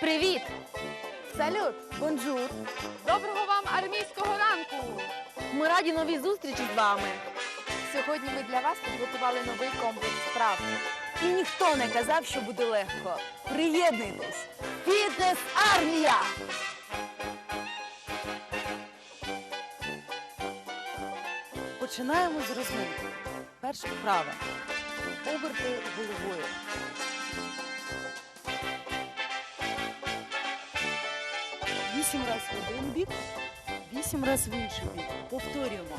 Привіт! Салют! Бонжур! Доброго вам армійського ранку! Ми раді новій зустрічі з вами. Сьогодні ми для вас підготували новий комплекс вправ. І ніхто не казав, що буде легко. Приєднуйтесь! Фітнес армія! Починаємо з розминки. Перша вправа. Оберти головою. Вісім разів в один бік, вісім разів в інший бік. Повторюємо.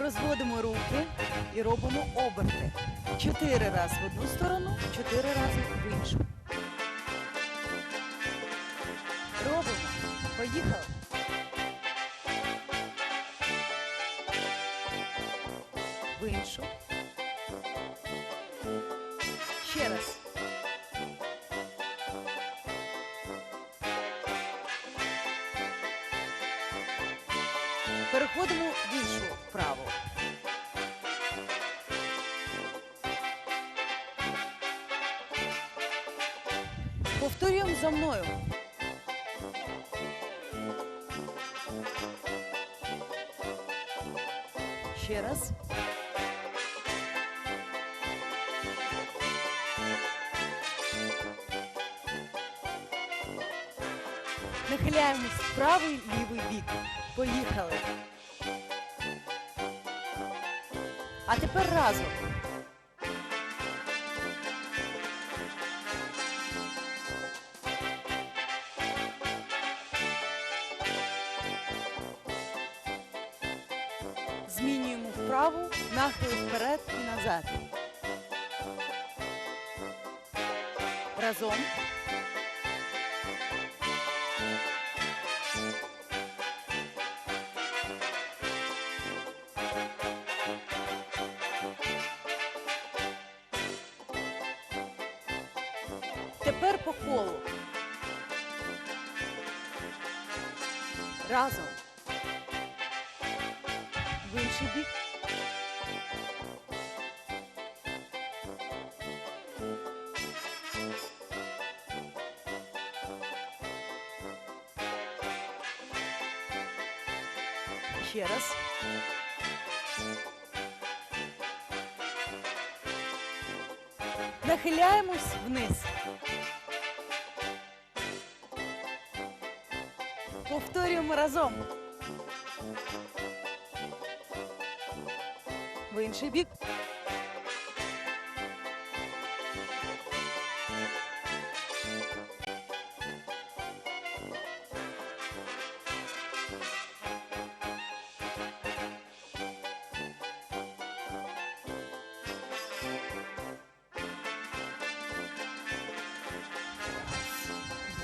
Розводимо руки і робимо оберти. Чотири рази в одну сторону, чотири рази в іншу. Робимо. Поїхали. В іншу. Ще раз. Переходимо в іншу вправу. Повторюємо за мною. Ще раз. Нахиляємось правий лівий бік. Поїхали. А тепер разом. Змінюємо вправу, нахил вперед і назад. Разом. Тепер по колу. Разом. В інший бік. Ще раз. Нахиляємось вниз. Повторюємо разом. В інший бік.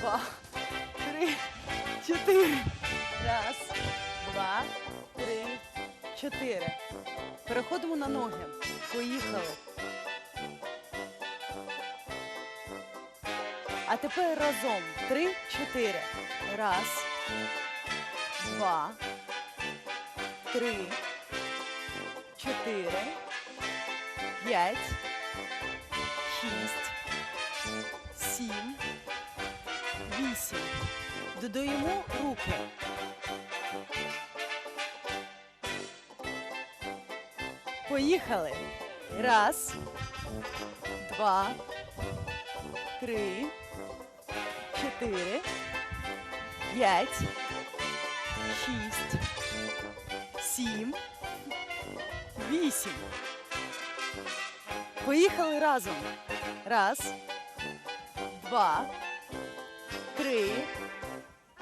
Два, три, чотири. Раз, два, три, чотири. Переходимо на ноги. Поїхали. А тепер разом. Три, чотири. Раз, два, три, чотири, п'ять, шість, Додаємо руки. Поїхали. Раз, два, три, чотири, п'ять, шість, сім, вісім. Поїхали разом. Раз, два,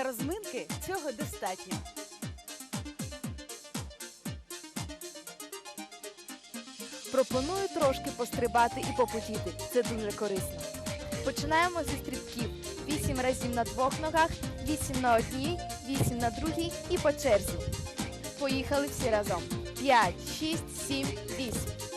Для розминки цього достатньо. Пропоную трошки пострибати і попотіти. Це дуже корисно. Починаємо зі стрибків. 8 разів на двох ногах, 8 на одній, 8 на другій і по черзі. Поїхали всі разом. 5, 6, 7, 8.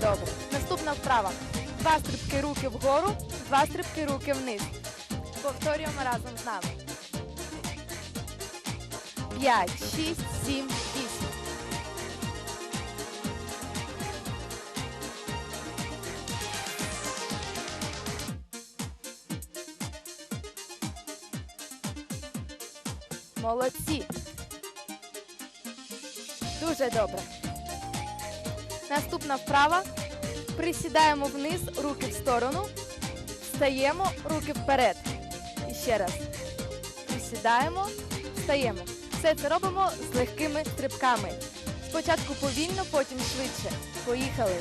Добре. Наступна вправа. Два стрибки руки вгору, два стрибки руки вниз. Повторюємо разом з нами. 5, 6, 7, 8. Молодці. Дуже добре. Наступна вправа. Присідаємо вниз, руки в сторону. Встаємо, руки вперед. І ще раз. Присідаємо, встаємо. Все це робимо з легкими стрибками. Спочатку повільно, потім швидше. Поїхали.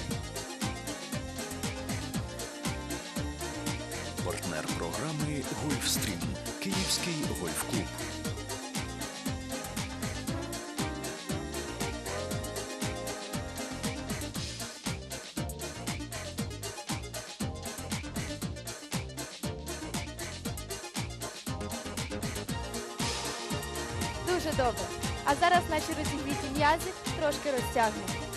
Партнер програми Гольфстрім. Київський гольф-клуб. Дуже добре. А зараз наші розігріті м'язи трошки розтягнемо.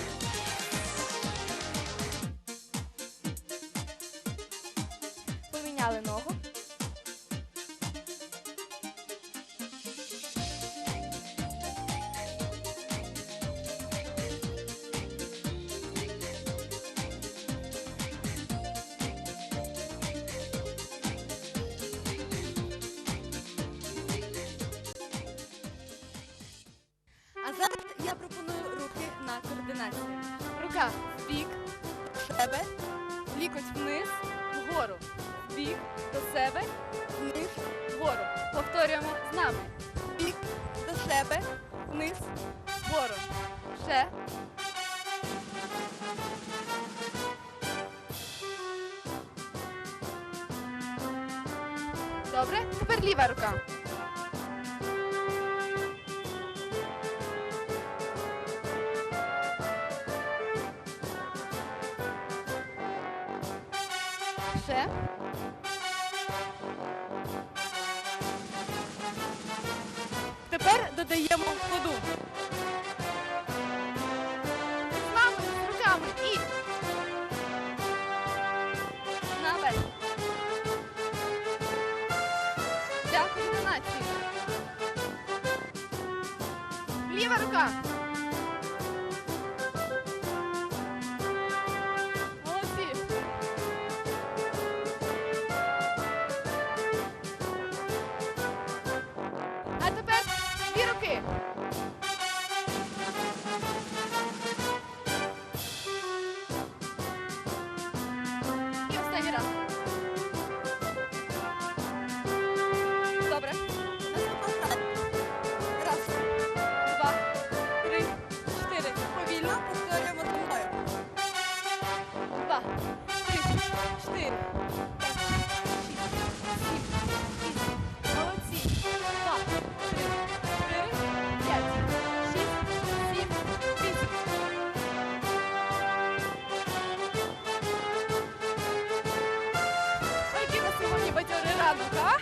Себе, лікоть вниз, вгору. Бік, до себе, вниз, вгору. Повторюємо з нами. бік, до себе, вниз, Вгору. Ще. Добре. Тепер ліва рука. Додаємо ходу. З нами, з руками і. Наверх. Для координації. Ліва рука. Чотири. п'ять, шість, сім, вісім. Молодці. Два, три, чотири, п'ять, шість, сім, вісім. У сьогодні бадьорий ранок, а?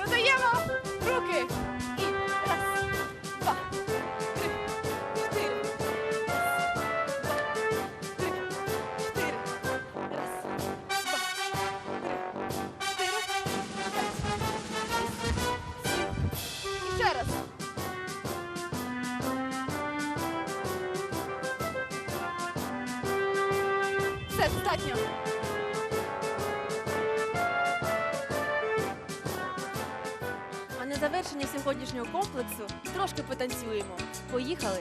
Руки. Достатньо. А на завершення сьогоднішнього комплексу трошки потанцюємо. Поїхали.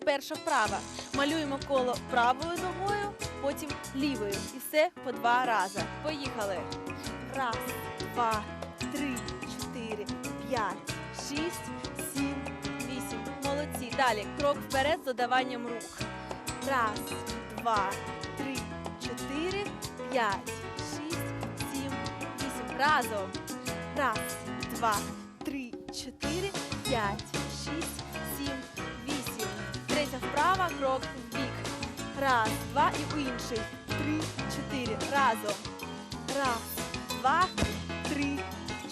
Вперше вправа. Малюємо коло правою ногою, потім лівою. І все по два рази. Поїхали. Раз, два, три, чотири, п'ять, шість, сім, вісім. Молодці. Далі крок вперед з додаванням рук. Раз, два, три, п'ять, шість, сім, вісім. Разом. Раз, два, три, чотири, п'ять, шість, сім, вісім. Третя вправа, крок в бік. Раз, два і у інший. Три, чотири. Разом. Раз, два, три,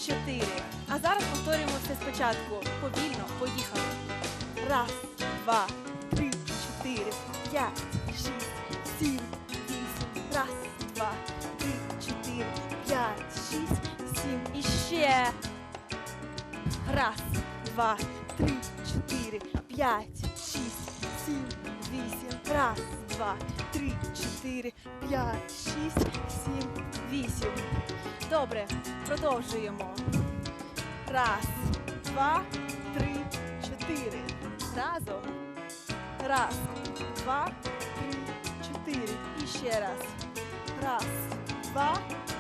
чотири. А зараз повторюємо все спочатку. Повільно, поїхали. Раз, два, три, чотири, п'ять, шість, сім, Раз, два, три, чотири, п'ять, шість, сім, вісім. Раз, два, три, чотири, п'ять, шість, сім, вісім. Добре, продовжуємо. Раз, два, три, чотири. Разом. Раз, два, три, чотири. І ще раз. Раз, два, три,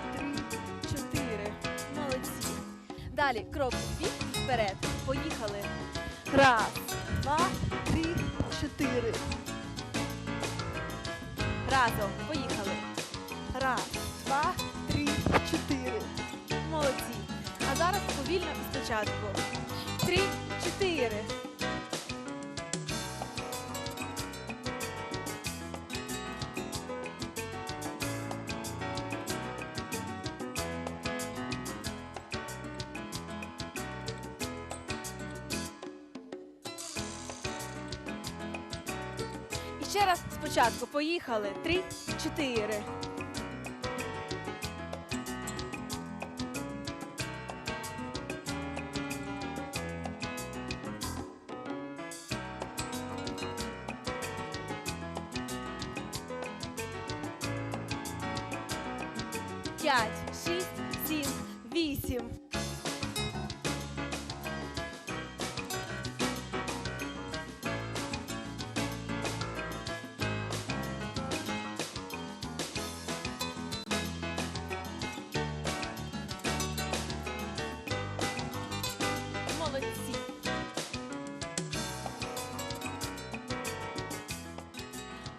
Далі крок в бік вперед. Поїхали. Раз, два, три, чотири. Разом. Поїхали. Раз, два, три, чотири. Молодці. А зараз повільно і спочатку. Три, чотири. Спочатку. Поїхали. Три, чотири.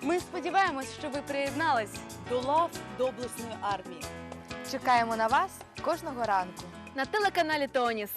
Ми сподіваємось, що ви приєднались. До лав доблесної армії. Чекаємо на вас кожного ранку. На телеканалі Тоніс.